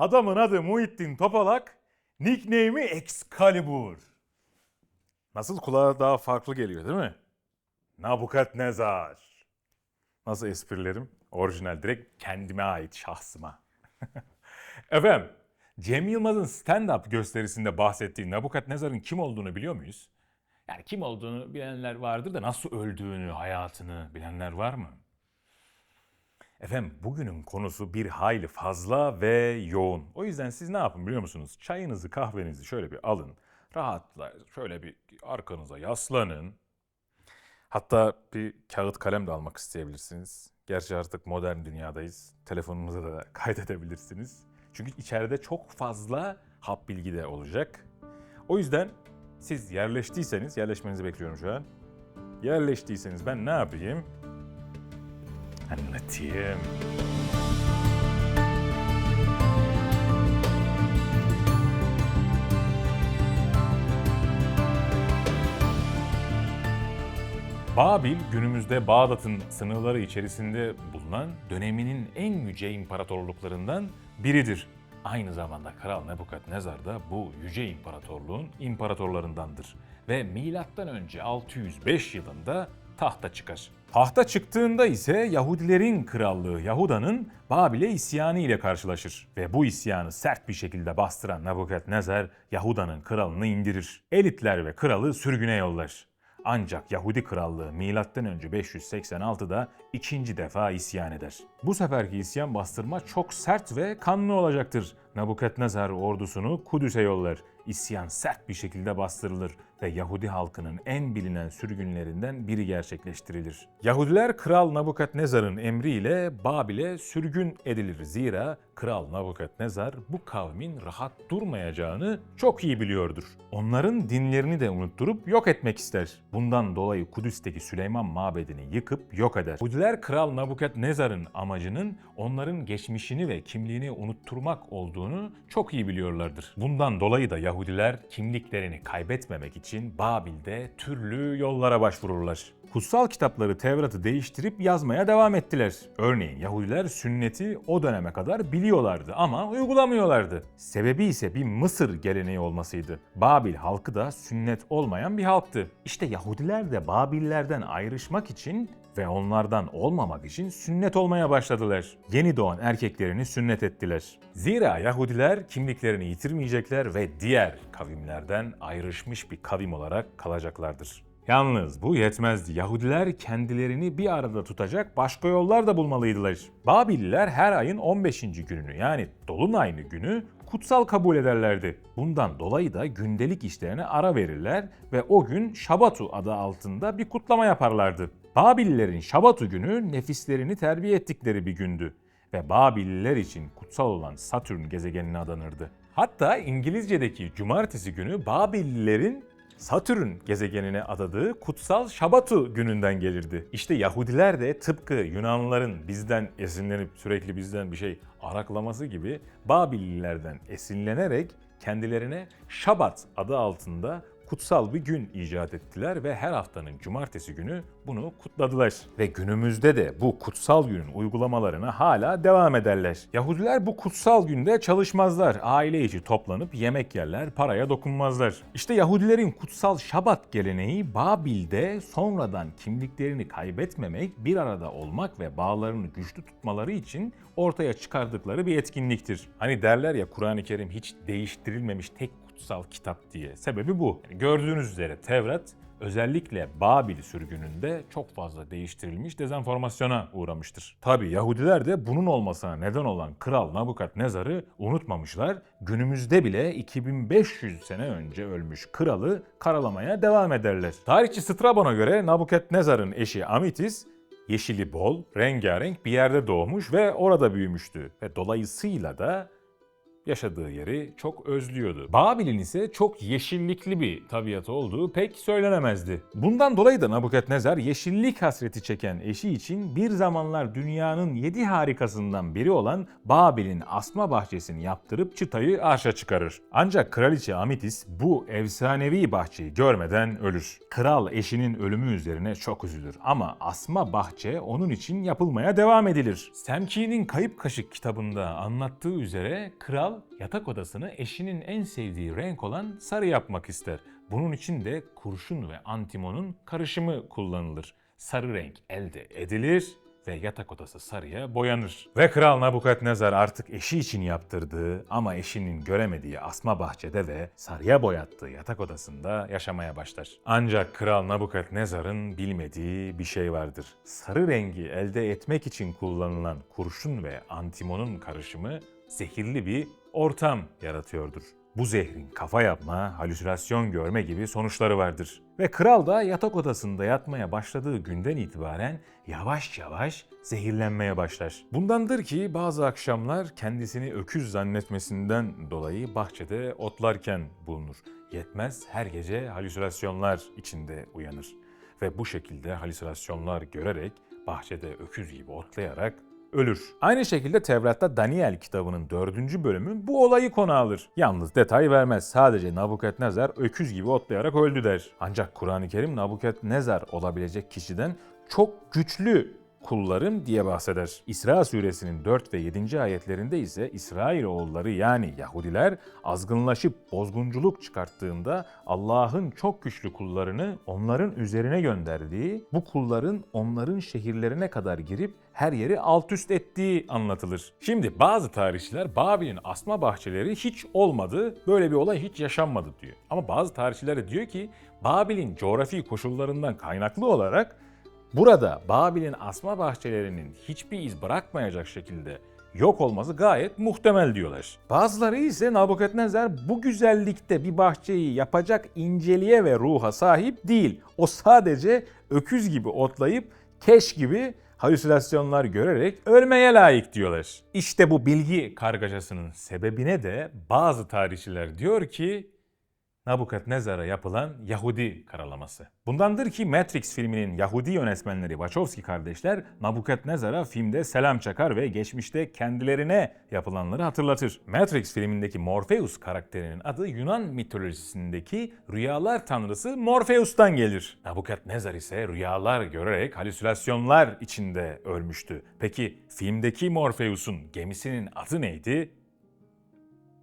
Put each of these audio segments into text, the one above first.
Adamın adı Muhittin Topalak, nickname'i Excalibur. Nasıl kulağa daha farklı geliyor değil mi? Nabukadnezar. Nasıl esprilerim? Orijinal direkt kendime ait şahsıma. Efendim, Cem Yılmaz'ın stand-up gösterisinde bahsettiği Nabukadnezar'ın kim olduğunu biliyor muyuz? Yani kim olduğunu bilenler vardır da nasıl öldüğünü, hayatını bilenler var mı? Efendim bugünün konusu bir hayli fazla ve yoğun. O yüzden siz ne yapın biliyor musunuz? Çayınızı kahvenizi şöyle bir alın. Rahatla şöyle bir arkanıza yaslanın. Hatta bir kağıt kalem de almak isteyebilirsiniz. Gerçi artık modern dünyadayız. Telefonunuza da kaydedebilirsiniz. Çünkü içeride çok fazla hap bilgi de olacak. O yüzden siz yerleştiyseniz, yerleşmenizi bekliyorum şu an. Yerleştiyseniz ben ne yapayım? Anlatayım. Babil günümüzde Bağdat'ın sınırları içerisinde bulunan döneminin en yüce imparatorluklarından biridir. Aynı zamanda Kral Nebukadnezar da bu yüce imparatorluğun imparatorlarındandır ve milattan önce 605 yılında tahta çıkar. Tahta çıktığında ise Yahudilerin krallığı Yahuda'nın Babil'e isyanı ile karşılaşır ve bu isyanı sert bir şekilde bastıran Nebukadnezar Yahuda'nın kralını indirir. Elitler ve kralı sürgüne yollar. Ancak Yahudi krallığı önce 586'da ikinci defa isyan eder. Bu seferki isyan bastırma çok sert ve kanlı olacaktır. Nabukadnezar ordusunu Kudüs'e yollar. İsyan sert bir şekilde bastırılır ve Yahudi halkının en bilinen sürgünlerinden biri gerçekleştirilir. Yahudiler Kral Nabukadnezar'ın emriyle Babil'e sürgün edilir. Zira Kral Nabukadnezar bu kavmin rahat durmayacağını çok iyi biliyordur. Onların dinlerini de unutturup yok etmek ister. Bundan dolayı Kudüs'teki Süleyman mabedini yıkıp yok eder. Yahudiler Kral Nabukadnezar'ın amacının onların geçmişini ve kimliğini unutturmak olduğunu çok iyi biliyorlardır. Bundan dolayı da Yahudiler kimliklerini kaybetmemek için Babil'de türlü yollara başvururlar. Kutsal kitapları Tevrat'ı değiştirip yazmaya devam ettiler. Örneğin Yahudiler sünneti o döneme kadar biliyorlardı ama uygulamıyorlardı. Sebebi ise bir Mısır geleneği olmasıydı. Babil halkı da sünnet olmayan bir halktı. İşte Yahudiler de Babillerden ayrışmak için ve onlardan olmamak için sünnet olmaya başladılar. Yeni doğan erkeklerini sünnet ettiler. Zira Yahudiler kimliklerini yitirmeyecekler ve diğer kavimlerden ayrışmış bir kavim olarak kalacaklardır. Yalnız bu yetmezdi. Yahudiler kendilerini bir arada tutacak başka yollar da bulmalıydılar. Babililer her ayın 15. gününü yani Dolunaylı günü kutsal kabul ederlerdi. Bundan dolayı da gündelik işlerine ara verirler ve o gün Şabatu adı altında bir kutlama yaparlardı. Babililerin Şabatu günü nefislerini terbiye ettikleri bir gündü ve Babililer için kutsal olan Satürn gezegenine adanırdı. Hatta İngilizce'deki cumartesi günü Babililerin Satürn gezegenine adadığı kutsal Şabatu gününden gelirdi. İşte Yahudiler de tıpkı Yunanlıların bizden esinlenip sürekli bizden bir şey araklaması gibi Babililerden esinlenerek kendilerine Şabat adı altında kutsal bir gün icat ettiler ve her haftanın cumartesi günü bunu kutladılar. Ve günümüzde de bu kutsal günün uygulamalarına hala devam ederler. Yahudiler bu kutsal günde çalışmazlar. Aile içi toplanıp yemek yerler, paraya dokunmazlar. İşte Yahudilerin kutsal Şabat geleneği Babil'de sonradan kimliklerini kaybetmemek, bir arada olmak ve bağlarını güçlü tutmaları için ortaya çıkardıkları bir etkinliktir. Hani derler ya Kur'an-ı Kerim hiç değiştirilmemiş tek kutsal kitap diye. Sebebi bu. Yani gördüğünüz üzere Tevrat özellikle Babil sürgününde çok fazla değiştirilmiş dezenformasyona uğramıştır. Tabi Yahudiler de bunun olmasına neden olan Kral Nabukadnezar'ı unutmamışlar. Günümüzde bile 2500 sene önce ölmüş kralı karalamaya devam ederler. Tarihçi Strabon'a göre Nabukadnezar'ın eşi Amitis yeşili bol, rengarenk bir yerde doğmuş ve orada büyümüştü. Ve dolayısıyla da yaşadığı yeri çok özlüyordu. Babil'in ise çok yeşillikli bir tabiatı olduğu pek söylenemezdi. Bundan dolayı da Nabukadnezar yeşillik hasreti çeken eşi için bir zamanlar dünyanın yedi harikasından biri olan Babil'in asma bahçesini yaptırıp çıtayı arşa çıkarır. Ancak kraliçe Amitis bu efsanevi bahçeyi görmeden ölür. Kral eşinin ölümü üzerine çok üzülür ama asma bahçe onun için yapılmaya devam edilir. Semki'nin Kayıp Kaşık kitabında anlattığı üzere kral Kral yatak odasını eşinin en sevdiği renk olan sarı yapmak ister. Bunun için de kurşun ve antimonun karışımı kullanılır. Sarı renk elde edilir ve yatak odası sarıya boyanır. Ve Kral Nabukadnezar artık eşi için yaptırdığı ama eşinin göremediği asma bahçede ve sarıya boyattığı yatak odasında yaşamaya başlar. Ancak Kral Nabukadnezar'ın bilmediği bir şey vardır. Sarı rengi elde etmek için kullanılan kurşun ve antimonun karışımı zehirli bir ortam yaratıyordur. Bu zehrin kafa yapma, halüsinasyon görme gibi sonuçları vardır. Ve kral da yatak odasında yatmaya başladığı günden itibaren yavaş yavaş zehirlenmeye başlar. Bundandır ki bazı akşamlar kendisini öküz zannetmesinden dolayı bahçede otlarken bulunur. Yetmez her gece halüsinasyonlar içinde uyanır. Ve bu şekilde halüsinasyonlar görerek bahçede öküz gibi otlayarak ölür. Aynı şekilde Tevrat'ta Daniel kitabının dördüncü bölümü bu olayı konu alır. Yalnız detay vermez. Sadece Nabukadnezar öküz gibi otlayarak öldü der. Ancak Kur'an-ı Kerim Nabukadnezar olabilecek kişiden çok güçlü kullarım diye bahseder. İsra suresinin 4 ve 7. ayetlerinde ise İsrail oğulları yani Yahudiler azgınlaşıp bozgunculuk çıkarttığında Allah'ın çok güçlü kullarını onların üzerine gönderdiği, bu kulların onların şehirlerine kadar girip her yeri alt üst ettiği anlatılır. Şimdi bazı tarihçiler Babil'in asma bahçeleri hiç olmadı, böyle bir olay hiç yaşanmadı diyor. Ama bazı tarihçiler de diyor ki Babil'in coğrafi koşullarından kaynaklı olarak Burada Babil'in asma bahçelerinin hiçbir iz bırakmayacak şekilde yok olması gayet muhtemel diyorlar. Bazıları ise Nabukadnezar bu güzellikte bir bahçeyi yapacak inceliğe ve ruha sahip değil. O sadece öküz gibi otlayıp keş gibi halüsinasyonlar görerek ölmeye layık diyorlar. İşte bu bilgi kargaşasının sebebine de bazı tarihçiler diyor ki Nabukadnezar'a yapılan Yahudi karalaması. Bundandır ki Matrix filminin Yahudi yönetmenleri Wachowski kardeşler Nabukadnezar'a filmde selam çakar ve geçmişte kendilerine yapılanları hatırlatır. Matrix filmindeki Morpheus karakterinin adı Yunan mitolojisindeki rüyalar tanrısı Morpheus'tan gelir. Nabukadnezar ise rüyalar görerek halüsinasyonlar içinde ölmüştü. Peki filmdeki Morpheus'un gemisinin adı neydi?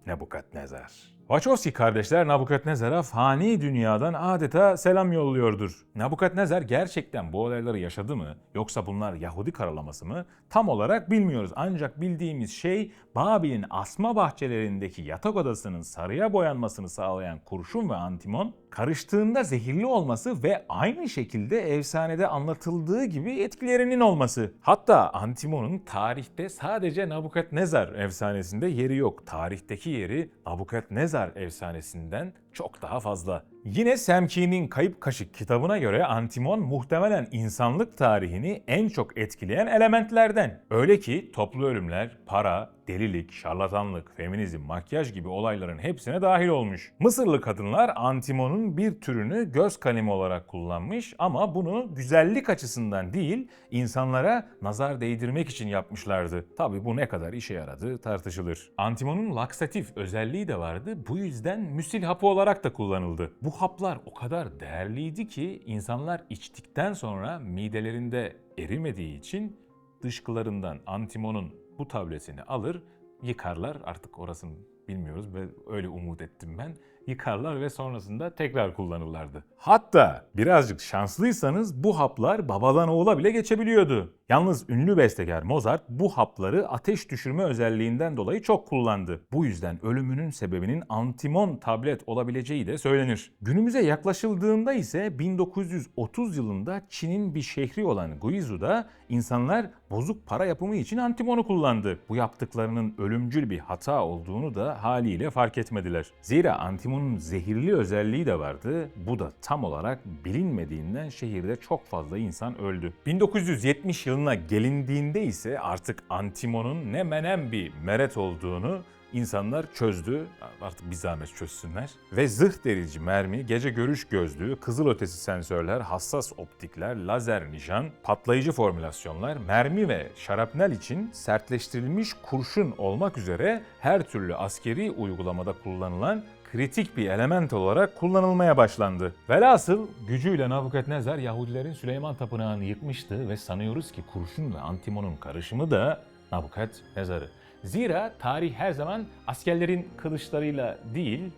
Nebukadnezar. Wachowski kardeşler Nabukadnezar'a fani dünyadan adeta selam yolluyordur. Nabukadnezar gerçekten bu olayları yaşadı mı yoksa bunlar Yahudi karalaması mı tam olarak bilmiyoruz. Ancak bildiğimiz şey Babil'in asma bahçelerindeki yatak odasının sarıya boyanmasını sağlayan kurşun ve antimon karıştığında zehirli olması ve aynı şekilde efsanede anlatıldığı gibi etkilerinin olması. Hatta antimonun tarihte sadece Nabukadnezar efsanesinde yeri yok. Tarihteki yeri Nabukadnezar efsanesinden çok daha fazla. Yine Semki'nin Kayıp Kaşık kitabına göre Antimon muhtemelen insanlık tarihini en çok etkileyen elementlerden. Öyle ki toplu ölümler, para, delilik, şarlatanlık, feminizm, makyaj gibi olayların hepsine dahil olmuş. Mısırlı kadınlar Antimon'un bir türünü göz kalemi olarak kullanmış ama bunu güzellik açısından değil, insanlara nazar değdirmek için yapmışlardı. Tabi bu ne kadar işe yaradığı tartışılır. Antimon'un laksatif özelliği de vardı. Bu yüzden müsil hapı olarak da kullanıldı. Bu haplar o kadar değerliydi ki insanlar içtikten sonra midelerinde erimediği için dışkılarından Antimon'un bu tabletini alır, yıkarlar. Artık orasını bilmiyoruz ve öyle umut ettim ben. Yıkarlar ve sonrasında tekrar kullanırlardı. Hatta birazcık şanslıysanız bu haplar babadan oğula bile geçebiliyordu. Yalnız ünlü bestekar Mozart bu hapları ateş düşürme özelliğinden dolayı çok kullandı. Bu yüzden ölümünün sebebinin antimon tablet olabileceği de söylenir. Günümüze yaklaşıldığında ise 1930 yılında Çin'in bir şehri olan Guizhou'da insanlar bozuk para yapımı için antimonu kullandı. Bu yaptıklarının ölümcül bir hata olduğunu da haliyle fark etmediler. Zira antimonun zehirli özelliği de vardı. Bu da tam olarak bilinmediğinden şehirde çok fazla insan öldü. 1970 yılına gelindiğinde ise artık antimonun ne menem bir meret olduğunu insanlar çözdü. Artık bir zahmet çözsünler. Ve zırh derici mermi, gece görüş gözlüğü, kızılötesi sensörler, hassas optikler, lazer nişan, patlayıcı formülasyonlar, mermi ve şarapnel için sertleştirilmiş kurşun olmak üzere her türlü askeri uygulamada kullanılan kritik bir element olarak kullanılmaya başlandı. Velhasıl gücüyle Nabukadnezar Yahudilerin Süleyman Tapınağı'nı yıkmıştı ve sanıyoruz ki kurşun ve antimonun karışımı da Nabukadnezar'ı Zira tarih her zaman askerlerin kılıçlarıyla değil,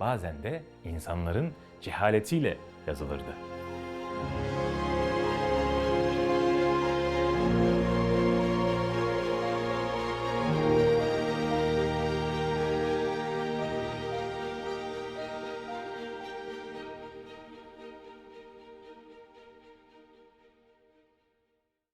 bazen de insanların cehaletiyle yazılırdı.